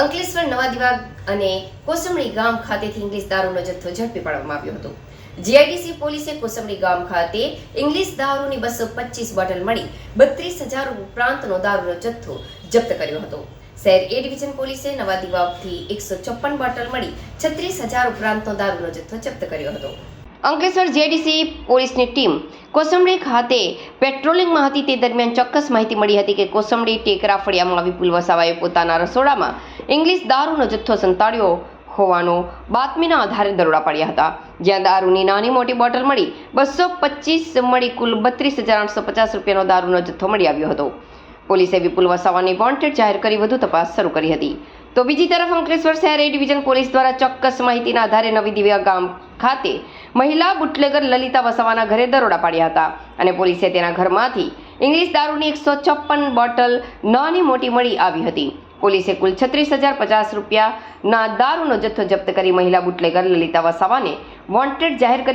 અંકલેશ્વર, નવા દિવાગ અને કોસમડી ગામ ખાતેથી ઇંગ્લિશ દારૂનો જથ્થો ઝડપી પાડવામાં આવ્યો હતો. જીઆઈડીસી પોલીસે કોસમડી ગામ ખાતે ઇંગ્લિશ દારૂની બસો પચીસ બોટલ મળી બત્રીસ હજાર ઉપરાંતનો દારૂનો જથ્થો જપ્ત કર્યો હતો. શહેર એ ડિવિઝન પોલીસે નવા દિવાગથી એકસો છપ્પન બોટલ મળી છત્રીસ હજાર ઉપરાંતનો દારૂનો જથ્થો જપ્ત કર્યો હતો. અંકલેશ્વર જેડીસી પોલીસની ટીમ કોસંબડી ખાતે પેટ્રોલિંગમાં હતી તે દરમિયાન ચોક્કસ માહિતી મળી હતી કે કોસંબડી ટેકરા ફળિયામાં વિપુલ વસાવાએ પોતાના રસોડામાં ઇંગ્લિશ દારૂનો જથ્થો સંતાડ્યો હોવાનો બાતમીના આધારે દરોડા પાડ્યા હતા. જ્યાં દારૂની નાની મોટી બોટલ મળી બસો પચીસ મળી કુલ બત્રીસ હજાર આઠસો પચાસ રૂપિયાનો દારૂનો જથ્થો મળી આવ્યો હતો. પોલીસે વિપુલ વસાવાની વોન્ટેડ જાહેર કરી વધુ તપાસ શરૂ કરી હતી. તો બીજી તરફ અંકલેશ્વર શહેર એ ડિવિઝન પોલીસ દ્વારા ચોક્કસ માહિતીના આધારે નવી દિવ્યા ગામ ખાતે મહિલા બુટલેગર લલિતા વસાવાના ઘરે દરોડા પાડ્યા હતા અને પોલીસે તેના ઘરમાંથી ઇંગ્લિશ દારૂની એકસો છપ્પન બોટલ નાની મોટી મળી આવી હતી. પોલીસે કુલ છત્રીસ હજાર પચાસ રૂપિયાના દારૂનો જથ્થો જપ્ત કરી મહિલા બુટલેગર લલિતા વસાવાને વોન્ટેડ જાહેર કરી